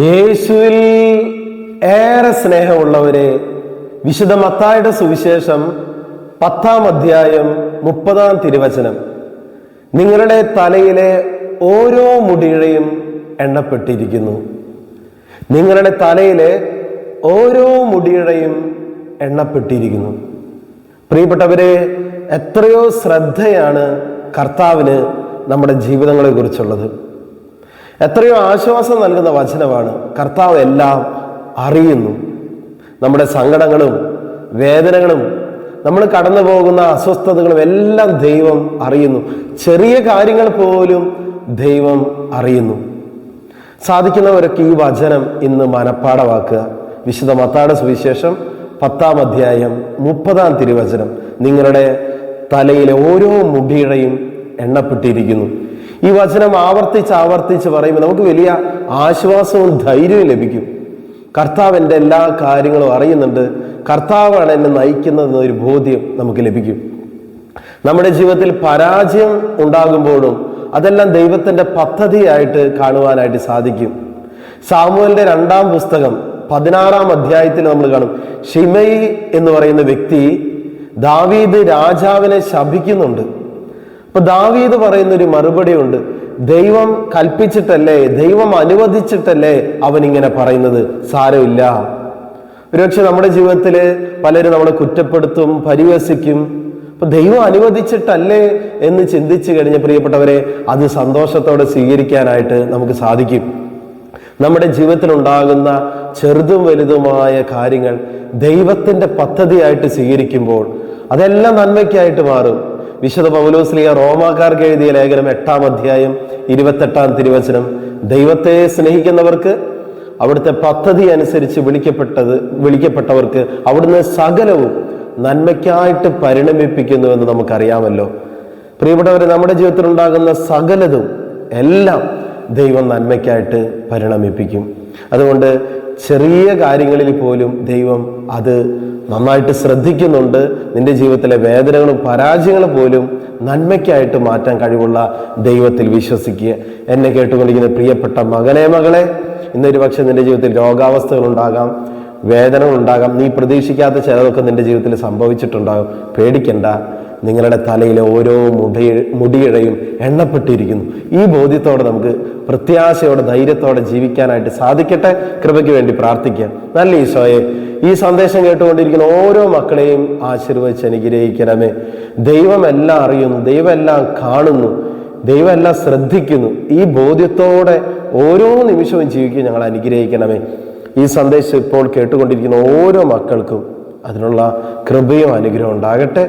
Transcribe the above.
യേശുവിൽ ഏറെ സ്നേഹമുള്ളവരെ വിശുദ്ധ മത്തായുടെ സുവിശേഷം പത്താം അധ്യായം മുപ്പതാം തിരുവചനം. നിങ്ങളുടെ തലയിലെ ഓരോ മുടിയുടെയും എണ്ണപ്പെട്ടിരിക്കുന്നു. നിങ്ങളുടെ തലയിലെ ഓരോ മുടിയുടെയും എണ്ണപ്പെട്ടിരിക്കുന്നു. പ്രിയപ്പെട്ടവരെ എത്രയോ ശ്രദ്ധയാണ് കർത്താവിന് നമ്മുടെ ജീവിതങ്ങളെ കുറിച്ചുള്ളത് എത്രയോ ആശ്വാസം നൽകുന്ന വചനമാണ്. കർത്താവ് എല്ലാം അറിയുന്നു. നമ്മുടെ സങ്കടങ്ങളും വേദനകളും നമ്മൾ കടന്നു പോകുന്ന അസ്വസ്ഥതകളും എല്ലാം ദൈവം അറിയുന്നു. ചെറിയ കാര്യങ്ങൾ പോലും ദൈവം അറിയുന്നു. സാധിക്കുന്നവരൊക്കെ ഈ വചനം ഇന്ന് മനപ്പാടമാക്കുക വിശുദ്ധ മത്താട സുവിശേഷം പത്താം അധ്യായം മുപ്പതാം തിരുവചനം. നിങ്ങളുടെ തലയിലെ ഓരോ മുടിയുടെയും എണ്ണപ്പെട്ടിരിക്കുന്നു. ഈ വചനം ആവർത്തിച്ച് ആവർത്തിച്ച് പറയുമ്പോൾ നമുക്ക് വലിയ ആശ്വാസവും ധൈര്യവും ലഭിക്കും. കർത്താവ് എന്റെ എല്ലാ കാര്യങ്ങളും അറിയുന്നുണ്ട്. കർത്താവാണ് എന്നെ നയിക്കുന്നത് ഒരു ബോധ്യം നമുക്ക് ലഭിക്കും. നമ്മുടെ ജീവിതത്തിൽ പരാജയം ഉണ്ടാകുമ്പോഴും അതെല്ലാം ദൈവത്തിന്റെ പദ്ധതിയായിട്ട് കാണുവാനായിട്ട് സാധിക്കും. സാമുവലിന്റെ രണ്ടാം പുസ്തകം പതിനാറാം അധ്യായത്തിൽ നമ്മൾ കാണും. ഷിമയി എന്ന് പറയുന്ന വ്യക്തി ദാവീദ് രാജാവിനെ ശപിക്കുന്നുണ്ട്. അപ്പൊ ദാവീദ് പറയുന്ന ഒരു മറുപടി ഉണ്ട് ദൈവം കൽപ്പിച്ചിട്ടല്ലേ ദൈവം അനുവദിച്ചിട്ടല്ലേ അവൻ ഇങ്ങനെ പറയുന്നത്? സാരമില്ല. ഒരുപക്ഷെ നമ്മുടെ ജീവിതത്തിൽ പലരും നമ്മളെ കുറ്റപ്പെടുത്തും പരിഹസിക്കും. അപ്പൊ ദൈവം അനുവദിച്ചിട്ടല്ലേ എന്ന് ചിന്തിച്ചു കഴിഞ്ഞ പ്രിയപ്പെട്ടവരെ അത് സന്തോഷത്തോടെ സ്വീകരിക്കാനായിട്ട് നമുക്ക് സാധിക്കും. നമ്മുടെ ജീവിതത്തിൽ ഉണ്ടാകുന്ന ചെറുതും വലുതുമായ കാര്യങ്ങൾ ദൈവത്തിന്റെ പദ്ധതിയായിട്ട് സ്വീകരിക്കുമ്പോൾ അതെല്ലാം നന്മയ്ക്കായിട്ട് മാറും. വിശുദ്ധ പൗലോസ്ലിയ റോമാക്കാർക്ക് എഴുതിയ ലേഖനം എട്ടാം അധ്യായം ഇരുപത്തെട്ടാം തിരുവചനം. ദൈവത്തെ സ്നേഹിക്കുന്നവർക്ക് അവിടുത്തെ പദ്ധതി അനുസരിച്ച് വിളിക്കപ്പെട്ടത് വിളിക്കപ്പെട്ടവർക്ക് അവിടുന്ന് സകലവും നന്മയ്ക്കായിട്ട് പരിണമിപ്പിക്കുന്നു എന്ന് നമുക്കറിയാമല്ലോ. പ്രിയപ്പെട്ടവരെ നമ്മുടെ ജീവിതത്തിൽ ഉണ്ടാകുന്ന സകലതും എല്ലാം ദൈവം നന്മയ്ക്കായിട്ട് പരിണമിപ്പിക്കും. അതുകൊണ്ട് ചെറിയ കാര്യങ്ങളിൽ പോലും ദൈവം അത് നന്നായിട്ട് ശ്രദ്ധിക്കുന്നുണ്ട്. നിന്റെ ജീവിതത്തിലെ വേദനകളും പരാജയങ്ങളും പോലും നന്മയ്ക്കായിട്ട് മാറ്റാൻ കഴിവുള്ള ദൈവത്തിൽ വിശ്വസിക്കുക. എന്നെ കേട്ടുകൊണ്ടിരിക്കുന്ന പ്രിയപ്പെട്ട മകനെ മകളെ ഇന്നൊരു പക്ഷെ നിന്റെ ജീവിതത്തിൽ വേദനകൾ ഉണ്ടാകാം. നീ പ്രതീക്ഷിക്കാത്ത ചിലതൊക്കെ നിന്റെ ജീവിതത്തിൽ സംഭവിച്ചിട്ടുണ്ടാകും. പേടിക്കണ്ട. നിങ്ങളുടെ തലയിലെ ഓരോ മുടി മുടിയിഴയും എണ്ണപ്പെട്ടിരിക്കുന്നു. ഈ ബോധ്യത്തോടെ നമുക്ക് പ്രത്യാശയോടെ ധൈര്യത്തോടെ ജീവിക്കാനായിട്ട് സാധിക്കട്ടെ. കൃപയ്ക്ക് വേണ്ടി പ്രാർത്ഥിക്കാം. നല്ല ഈശോയെ ഈ സന്ദേശം കേട്ടുകൊണ്ടിരിക്കുന്ന ഓരോ മക്കളെയും ആശീർവദിച്ച് അനുഗ്രഹിക്കണമേ. ദൈവം എല്ലാം അറിയുന്നു ദൈവമെല്ലാം കാണുന്നു ദൈവമെല്ലാം ശ്രദ്ധിക്കുന്നു. ഈ ബോധ്യത്തോടെ ഓരോ നിമിഷവും ജീവിക്കുക ഞങ്ങൾ അനുഗ്രഹിക്കണമേ. ഈ സന്ദേശം ഇപ്പോൾ കേട്ടുകൊണ്ടിരിക്കുന്ന ഓരോ മക്കൾക്കും അതിനുള്ള കൃപയും അനുഗ്രഹം ഉണ്ടാകട്ടെ.